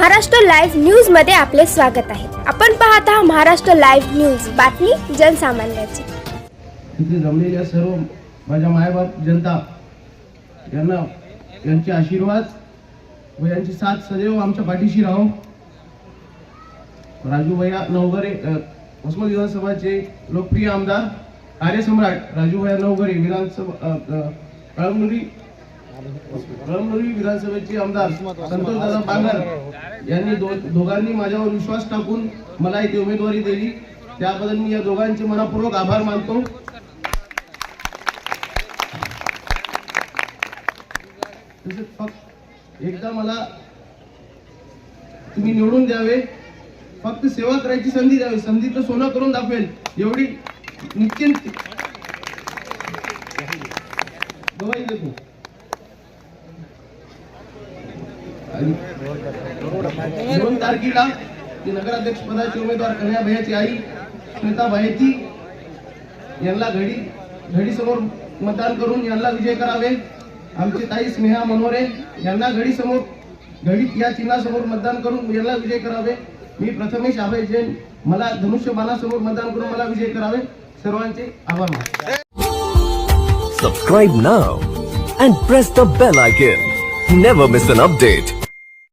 Maharashtra live न्यूजमध्ये आपले स्वागत आहे. आपण पाहत आहात महाराष्ट्र लाईव्ह न्यूज. बातमी जनसामान्याची. इथे जमलेल्या सर्व माझ्या मायबाप जनता यांना यांचे आशीर्वाद व यांची साथ सदैव आमच्या पाठीशी राहो. राजू भैया नवगरे अ, उस्मान विधानसभाचे लोकप्रिय आमदार कार्यसम्राट राजू भैया नवगरे विधानसभा कळमनुरी कळमनुरी विधानसभेचे आमदार संतोष दादा बांगर यांनी दोघांनी माझ्यावर विश्वास टाकून मला इथे उमेदवारी दिली. त्याबद्दल मी या दोघांचे मनापूर्वक आभार मानतो. फक्त एकदा मला तुम्ही निवडून द्यावे. फक्त सेवा करायची संधी द्यावी. संधी तर सोनं करून दाखवेल. एवढी निश्चिंत गवाही देतो दोन तारखेला नगराध्यक्ष पदाचे उमेदवार कन्या भैयाची आई स्मिता भैयाची घडी मतदान विजय करावे आमची ताई स्नेहा मनोरे या मतदान विजय करावे मी प्रथमेश अभय जैन, मला धनुष्यबाणासमोर मतदान विजय करावे सर्वांचे आभार icon. Never miss an update.